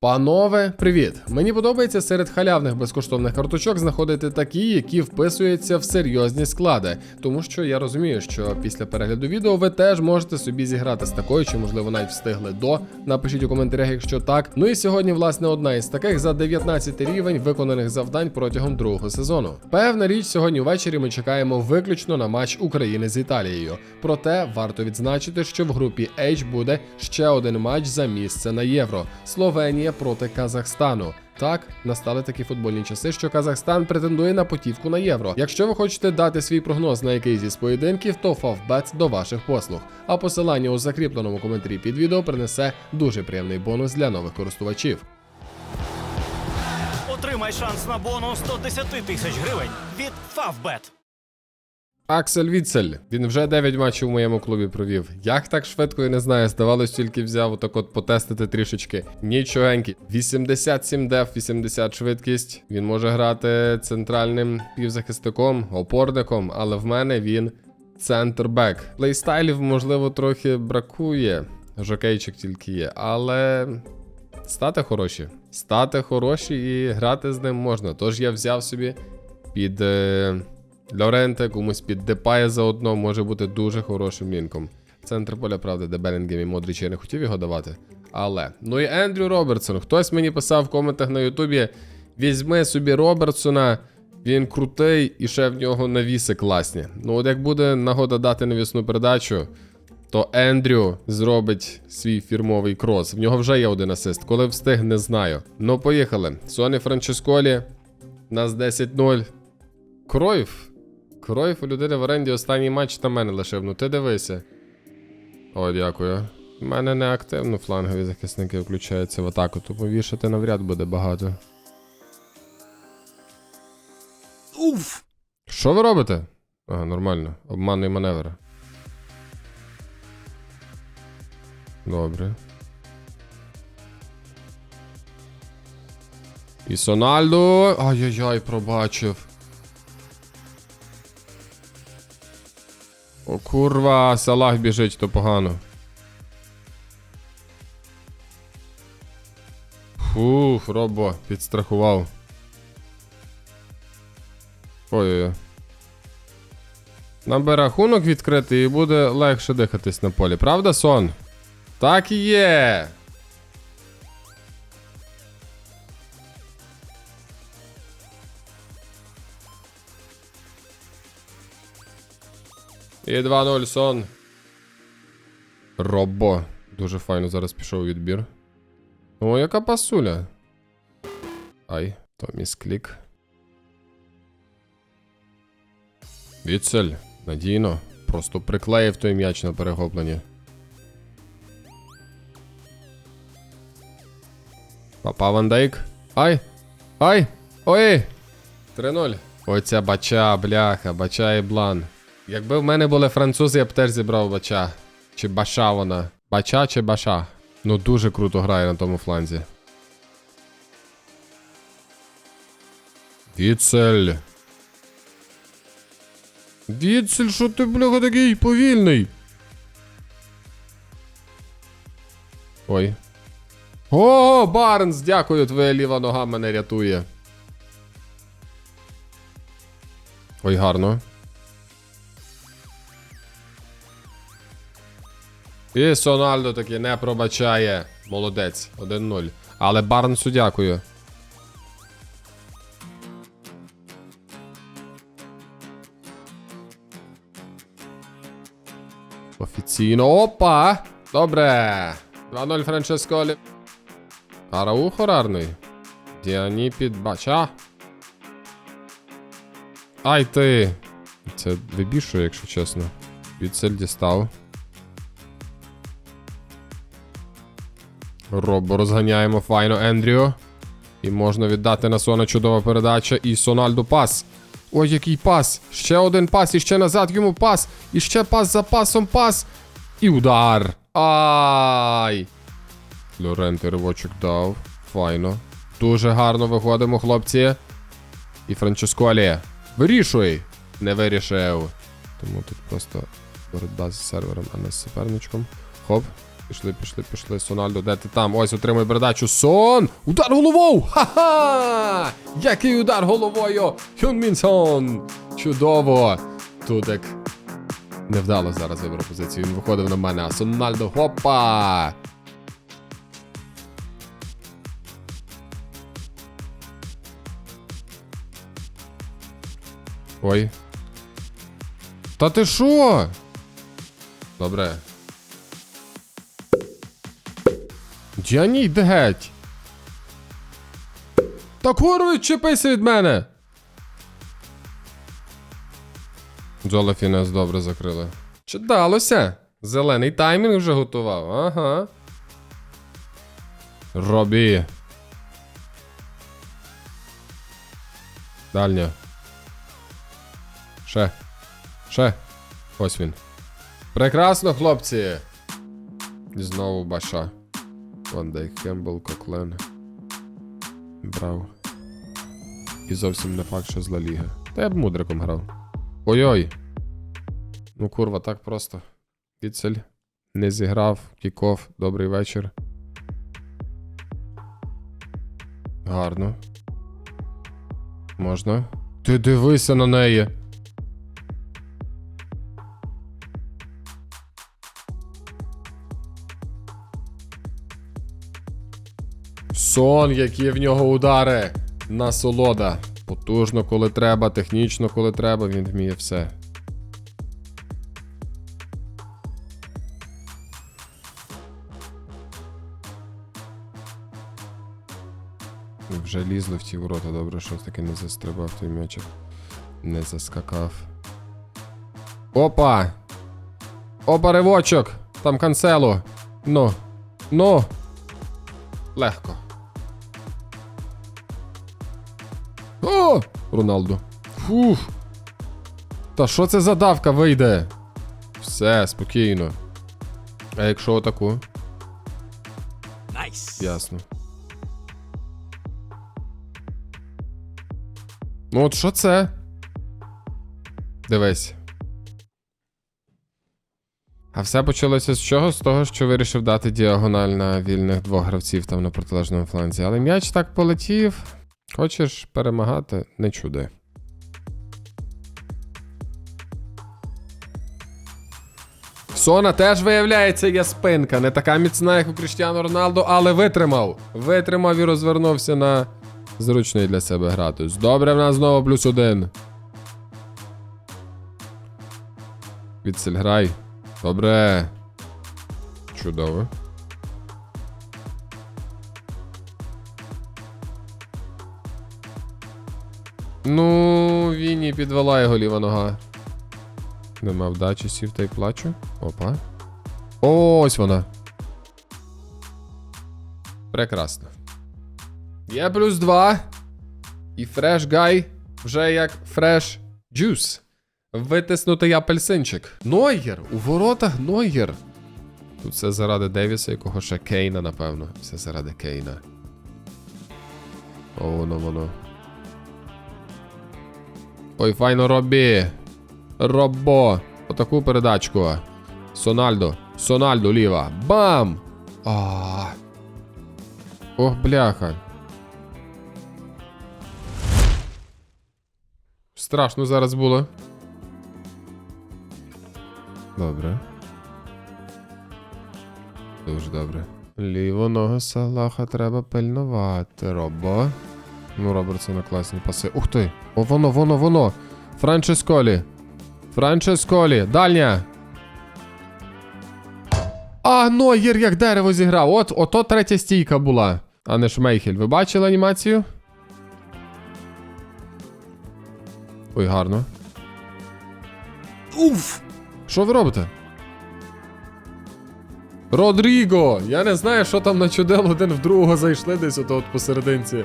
Панове, привіт! Мені подобається серед халявних безкоштовних карточок знаходити такі, які вписуються в серйозні склади, тому що я розумію, що після перегляду відео ви теж можете собі зіграти з такою, чи можливо навіть встигли до. Напишіть у коментарях, якщо так. Ну і сьогодні, власне, одна із таких за 19 рівень виконаних завдань протягом другого сезону. Певна річ, сьогодні ввечері ми чекаємо виключно на матч України з Італією. Проте варто відзначити, що в групі H буде ще один матч за місце на євро. Словенія проти Казахстану. Так, настали такі футбольні часи, що Казахстан претендує на потівку на євро. Якщо ви хочете дати свій прогноз на якийсь із поєдинків, то Фавбет до ваших послуг. А посилання у закріпленому коментарі під відео принесе дуже приємний бонус для нових користувачів. Отримай шанс на бонус 110 тисяч гривень від Favbet. Аксель Віцель. Він вже 9 матчів у моєму клубі провів. Як так швидко я не знаю, здавалось, тільки взяв отак от потестити трішечки. Нічогенький. 87 деф, 80 швидкість. Він може грати центральним півзахисником, опорником, але в мене він центрбек. Плейстайлів, можливо, трохи бракує. Жокейчик тільки є, але. Стати хороші. Стати хороші і грати з ним можна. Тож я взяв собі під. Лоренте, комусь під Депая заодно може бути дуже хорошим лінком. Центр поля, правда, де Белінгем і Модрич я не хотів його давати. Але. Ну і Ендрю Робертсон. Хтось мені писав в коментах на Ютубі: візьми собі Робертсона, він крутий і ще в нього навіси класні. Ну, от як буде нагода дати навісну передачу, то Ендрю зробить свій фірмовий крос. В нього вже є один асист. Коли встиг, не знаю. Ну, поїхали. Соні Франческолі. Нас 10-0. Кройф. Кройф у людини в оренді останній матч на мене лишив. Ну ти дивися. О, дякую. У мене не активно флангові захисники включаються в атаку, тому вішати навряд буде багато. Уф! Що ви робите? Ага, нормально. Обманний маневр. Добре. І Сональдо. Ай-яй-яй, пробачив. Курва, Салах біжить, то погано. Фух, Робо, підстрахував. Ой-ой-ой. Нам би рахунок відкрити і буде легше дихатись на полі, правда, сон? Так і є. І 2-0 сон. Робо. Дуже файно зараз пішов відбір. О, яка пасуля. Ай, то місклік. Віцель, надійно. Просто приклеїв той м'яч на перехопленні. Папа Ван Дейк. Ай! Ай! Ой! 3-0. Оця бача, бляха, бача і блан. Якби в мене були французи, я б теж зібрав бача. Чи баша вона. Бача чи баша. Ну дуже круто грає на тому фланзі. Віцель. Віцель, що ти, бляха, такий повільний? Ой. О, Барнс, дякую, твоя ліва нога мене рятує. Ой, гарно. І Сональдо таки не пробачає. Молодець, 1-0. Але Барнсу дякую. Офіційно. Опа! Добре. 2-0 Франческолі. Араухо рарний. Діані підбача. Ай ти. Це вибішує, якщо чесно. Відсель дістав. Робо розганяємо файно Ендрю. І можна віддати на Сона чудова передача. І Сональду пас. Ой, який пас! Ще один пас, і ще назад йому пас. І ще пас за пасом пас. І удар. Ай! Лоренти ривочок дав. Файно. Дуже гарно виходимо, хлопці. І Франческолі. Вирішуй! Не вирішив. Тому тут просто боротьба з сервером, а не з суперничком. Хоп. Пішли, пішли, пішли. Сональдо, де ти там? Ось отримуй передачу. Сон! Удар головою! Ха-ха! Який удар головою! Хюн Сон! Чудово! Тудек невдало зараз вибрав позицію. Він виходив на мене, а Сональдо хопа! Ой. Та ти що? Добре. Джані, йди геть. Та курва, відчепися від мене. Джолафі нас добре закрили. Чи далося? Зелений таймінг вже готував. Ага. Робі. Дальня. Ще. Ще. Ось він. Прекрасно, хлопці. І знову баша. Ван Дейк, Кембл, Коклен. Брав. І зовсім не факт, що з Ла Ліги. Та я б мудриком грав. Ой-ой. Ну, курва, так просто. Віцель. Не зіграв. Кіков. Добрий вечір. Гарно. Можна. Ти дивися на неї. Сон, які в нього удари. Насолода. Потужно, коли треба, технічно, коли треба, він вміє все. Вже лізли в ті ворота, добре, що таки не застрибав той м'ячик. Не заскакав. Опа! Опа, ривочок! Там канцело. Ну. Ну. Легко. О! Роналду. Фух. Та що це за давка вийде? Все, спокійно. А якщо отаку? Найс. Ясно. Ну от що це? Дивись. А все почалося з чого? З того, що вирішив дати діагональ на вільних двох гравців там на протилежному фланзі. Але м'яч так полетів. Хочеш перемагати, не чуди. Сона теж виявляється, є спинка. Не така міцна, як у Кріштіану Роналду, але витримав. Витримав і розвернувся на зручний для себе гратус. Добре, в нас знову плюс один. Відсель грай. Добре. Чудово. Ну, Віні підвела його ліва нога. Нема вдачі, сів та й плачу. Опа. Ось вона. Прекрасно. Є плюс два. І фреш гай вже як фреш джус. Витиснутий апельсинчик. Нойгер! У воротах Нойгер. Тут все заради Девіса, якого ще Кейна, напевно. Все заради Кейна. О, воно воно. Ой, файно Робі. Робо. Отаку передачку. Сональдо. Сональдо ліва. Бам! А. Ох, бляха. Страшно зараз було. Добре. Дуже добре. Ліву ногу Салаха треба пильнувати. Робо. Ну, Робертсона класні паси. Ух ти! О, воно, воно, воно! Франческолі. Франческолі. Дальня. А, Нойєр як дерево зіграв. От, ото третя стійка була. А не Шмейхель. Ви бачили анімацію? Ой, гарно. Уф! Що ви робите? Родріго! Я не знаю, що там начудило, один в другого зайшли десь ото от посерединці.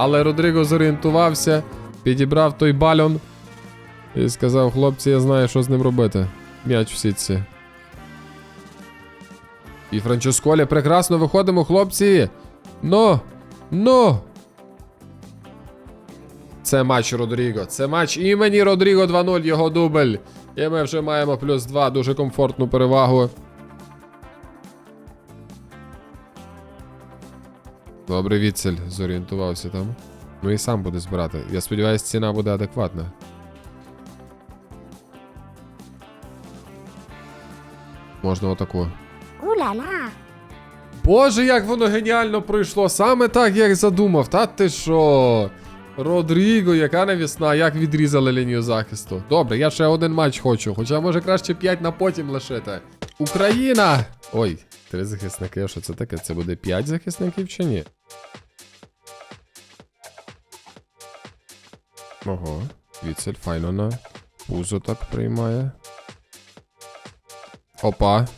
Але Родріго зорієнтувався, підібрав той бальон і сказав: хлопці, я знаю, що з ним робити. М'яч в сітці. І Франческолі прекрасно виходимо, хлопці. Ну, ну. Це матч Родріго. Це матч імені Родріго 2-0, його дубль. І ми вже маємо плюс 2, дуже комфортну перевагу. Добре, Віцель зорієнтувався там. Ну і сам буде збирати. Я сподіваюся, ціна буде адекватна. Можна отаку. Уля-ля. Боже, як воно геніально пройшло! Саме так, як задумав. Та ти що? Родріго, яка навісна, як відрізали лінію захисту. Добре, я ще один матч хочу, хоча може краще 5 на потім лишити. Україна! Ой, три захисники, що це таке? Це буде 5 захисників чи ні? Ого, Віцель файно на пузо так приймає. Опа.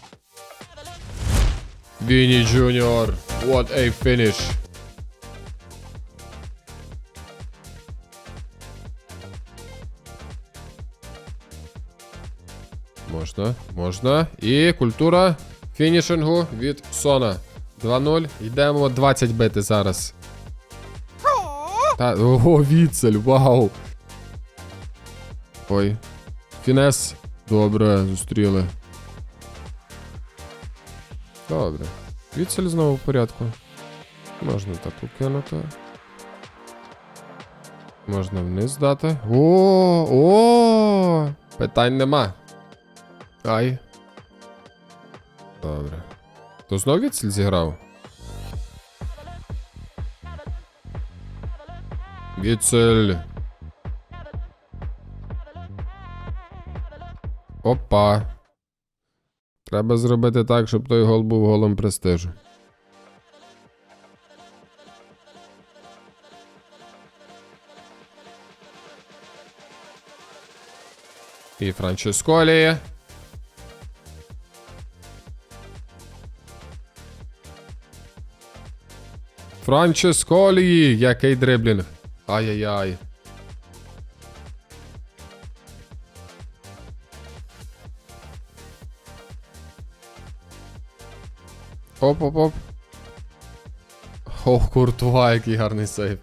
Вінні Джуніор. What a finish. Можна, можна. І культура фінішингу від Сона. 2-0. Йдемо 20 бити зараз. Та, ого, відсель, вау. Ой. Фінес. Добре, зустріли. Добре. Відсель знову в порядку. Можна таку кинути. Можна вниз дати. О, о! Питань нема. Ай. Добре. То знов відсель зіграв? Відсель. Опа. Треба зробити так, щоб той гол був голом престижу. І Франческолі. Франческолі! Який дриблінг. Ай-яй-яй. Оп-оп-оп. Ох, куртуа, який гарний сейв.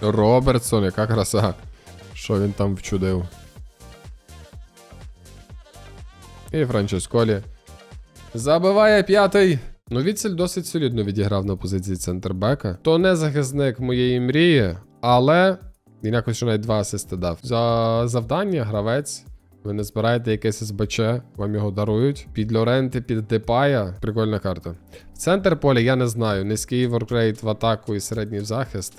Робертсон, яка краса. Що він там вчудив? І Франческолі. Забиває п'ятий. Ну, Віцель досить солідно відіграв на позиції центрбека. То не захисник моєї мрії, але він якось навіть два асисти дав. За завдання гравець. Ви не збираєте якесь СБЧ, вам його дарують. Під Лоренти, під Депая. Прикольна карта. Центр поля я не знаю. Низький воркрейт в атаку і середній в захист.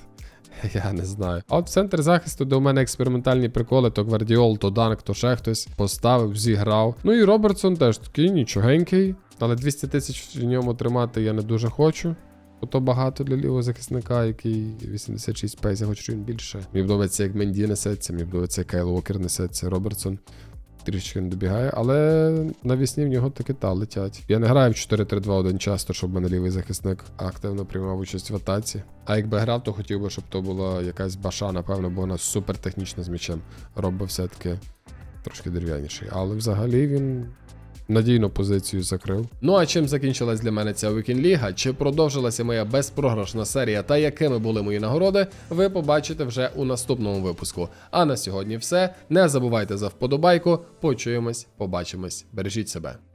Я не знаю. А от в центр захисту, де у мене експериментальні приколи, то Гвардіол, то Данк, то ще хтось поставив, зіграв. Ну і Робертсон теж такий нічогенький. Але 200 тисяч в ньому тримати я не дуже хочу. Бо то багато для лівого захисника, який 86 пейс, я хочу, щоб він більше. Мені подобається, як Менді несеться, мені подобається, як Кайл Уокер несеться, Робертсон. Трішки не добігає, але навісні в нього таки та летять. Я не граю в 4-3-2-1 часто, щоб мене лівий захисник активно приймав участь в атаці. А якби грав, то хотів би, щоб то була якась баша, напевно, бо вона супер технічна з м'ячем. Робби все-таки трошки дерев'яніший. Але взагалі він надійну позицію закрив. Ну а чим закінчилась для мене ця вікінліга? Ліга? Чи продовжилася моя безпрограшна серія та якими були мої нагороди, ви побачите вже у наступному випуску. А на сьогодні все. Не забувайте за вподобайку. Почуємось, побачимось. Бережіть себе.